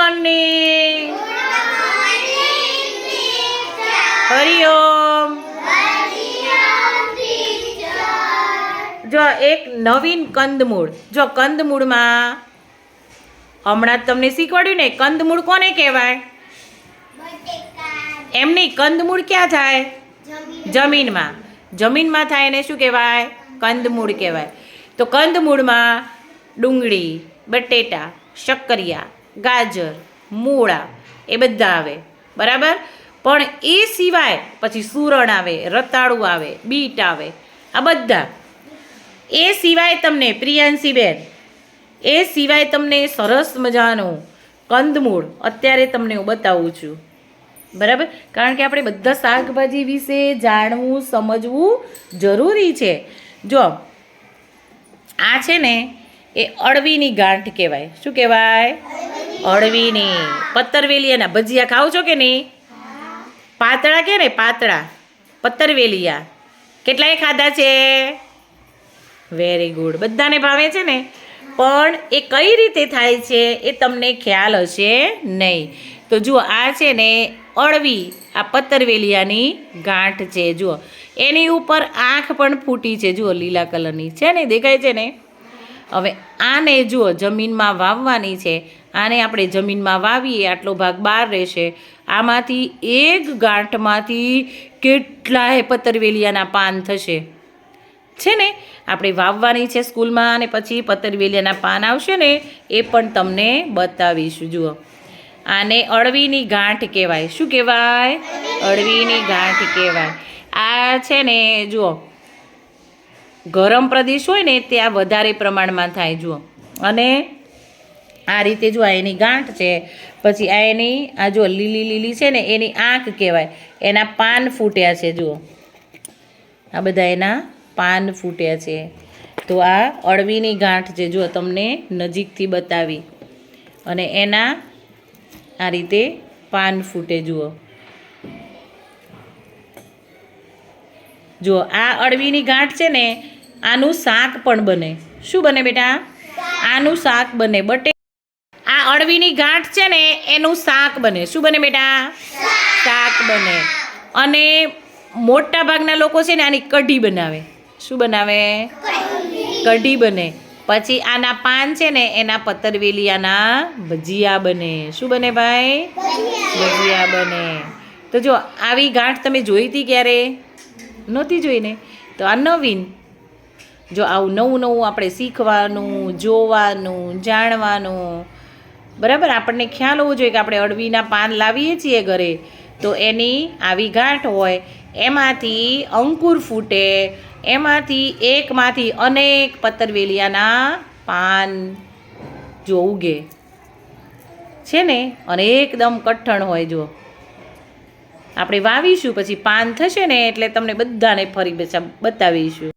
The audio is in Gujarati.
મોર્નિંગ હરિઓમ. જો એક નવીન કંદમૂળ, જો કંદમૂળમાં, હમણાં તમને શીખવાડ્યું ને, કંદમૂળ કોને કહેવાય? એમની કંદમૂળ ક્યાં થાય? જમીનમાં. જમીનમાં થાય એને શું કહેવાય? કંદમૂળ કહેવાય. તો કંદમૂળમાં ડુંગળી, બટેટા, શક્કરિયા ગાજર, મૂળા, એ બધા આવે. બરાબર? પણ એ સિવાય પછી સૂરણ આવે, રતાળું આવે, બીટ આવે. આ બધા. એ સિવાય તમને પ્રિયાંશીબેન, એ સિવાય તમને સરસ મજાનું કંદમૂળ અત્યારે તમને હું બતાવું છું. બરાબર? કારણ કે આપણે બધા શાકભાજી વિશે જાણવું, સમજવું જરૂરી છે. જો, આ છે ને, એ અળવીની ગાંઠ કહેવાય. શું કહેવાય? અળવીની. પત્તરવેલીયાના ભજીયા ખાવ છો કે નહીં? પાતળા કે ને પાતળા? પત્તરવેલીયા. કેટલાય ખાધા છે? વેરી ગુડ બધાને ભાવે છે ને? પણ એ કઈ રીતે થાય છે એ તમને ખ્યાલ હશે નહીં. તો જુઓ, આ છે ને અળવી, આ પતરવેલિયાની ગાંઠ છે. જુઓ, એની ઉપર આંખ પણ ફૂટી છે. જુઓ, લીલા કલરની. છે ને? દેખાય છે ને? હવે આને જુઓ, જમીનમાં વાવવાની છે. આને આપણે જમીનમાં વાવીએ, આટલો ભાગ બહાર રહેશે. આમાંથી એક ગાંઠમાંથી કેટલાય પતરવેલિયાના પાન થશે. છે ને? આપણે વાવવાની છે સ્કૂલમાં અને પછી પતરવેલિયાના પાન આવશે ને, એ પણ તમને બતાવીશું. જુઓ. આને અળવીની ગાંઠ કહેવાય. શું કહેવાય? અળવીની ગાંઠ કહેવાય. આ છે ને, જુઓ. ગરમ પ્રદેશ હોય ને ત્યાં વધારે પ્રમાણમાં થાય, જુઓ. અને આ રીતે જો આ એની ગાંઠ છે, પછી આ એની, આ જો લીલી લીલી છે ને, એની આંખ કહેવાય. એના પાન ફૂટ્યા છે, જુઓ. આ બધા એના પાન ફૂટ્યા છે. તો આ અળવીની ગાંઠ છે જો તમને નજીકથી બતાવી. અને એના આ રીતે પાન ફૂટે, જુઓ. જુઓ, આ અળવીની ગાંઠ છે ને આનું શાક પણ બને. શું બને બેટા? આનું શાક બને. બટે આ અળવીની ગાંઠ છે ને, એનું શાક બને. શું બને બેટા? શાક બને. અને મોટા ભાગના લોકો છે ને, આની કઢી બનાવે. શું બનાવે? કઢી બને. પછી આના પાન છે ને, એના પતરવેલિયાના ભજીયા બને. શું બને ભાઈ? ભજીયા બને. તો જો, આવી ગાંઠ તમે જોઈ હતી ક્યારે? નહોતી જોઈને. તો આ નવીન જો આવું નવું નવું આપણે શીખવાનું, જોવાનું, જાણવાનું. બરાબર? આપણને ખ્યાલ હોવો જોઈએ કે આપણે અળવીના પાન લાવીએ છીએ ઘરે. તો એની આવી ગાંઠ હોય, એમાંથી અંકુર ફૂટે, એમાંથી એકમાંથી અનેક પતરવેલિયાના પાન જો ઉગે. છે ને? અને એકદમ કઠણ હોય જો. આપણે વાવીશું, પછી પાન થશે ને એટલે તમને બધાને ફરી બતાવીશું.